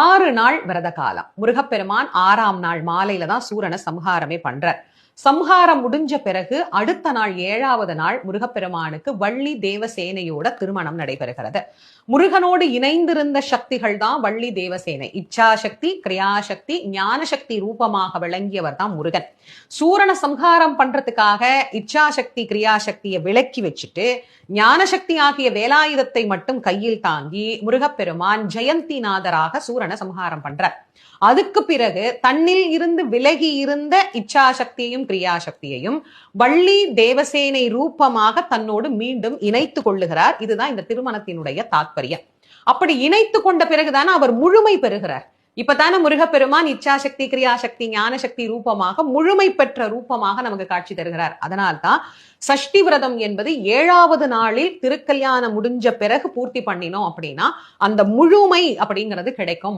ஆறு நாள் விரத காலம் முருகப்பெருமான் ஆறாம் நாள் மாலையில தான் சூரனை சம்ஹாரமே பண்றார். சம்ஹாரம் முடிஞ்ச பிறகு அடுத்த நாள் ஏழாவது நாள் முருகப்பெருமானுக்கு வள்ளி தேவசேனையோட திருமணம் நடைபெறுகிறது. முருகனோடு இணைந்திருந்த சக்திகள் தான் வள்ளி தேவசேனை. இச்சாசக்தி கிரியாசக்தி ஞானசக்தி ரூபமாக விளங்கியவர் தான் முருகன். சூரனை சம்ஹாரம் பண்றதுக்காக இச்சாசக்தி கிரியாசக்தியை விளக்கி வச்சுட்டு ஞானசக்தி ஆகிய வேலாயுதத்தை மட்டும் கையில் தாங்கி முருகப்பெருமான் ஜெயந்திநாதராக சூரனை சம்ஹாரம் பண்றார். அதுக்கு பிறகு தன்னில் இருந்து விலகி இருந்த இச்சாசக்தியையும் கிரியாசக்தியையும் வள்ளி தேவசேனை ரூபமாக தன்னோடு மீண்டும் இணைத்து கொள்ளுகிறார். இதுதான் இந்த திருமணத்தினுடைய தாத்பரியம். அப்படி இணைத்து கொண்ட பிறகுதானே அவர் முழுமை பெறுகிறார். இப்பதானே முருகப்பெருமான் இச்சாசக்தி கிரியாசக்தி ஞானசக்தி ரூபமாக முழுமை பெற்ற ரூபமாக நமக்கு காட்சி தருகிறார். அதனால்தான் சஷ்டி விரதம் என்பது ஏழாவது நாளில் திருக்கல்யாணம் முடிஞ்ச பிறகு பூர்த்தி பண்ணினோம் அப்படின்னா அந்த முழுமை அப்படிங்கிறது கிடைக்கும்.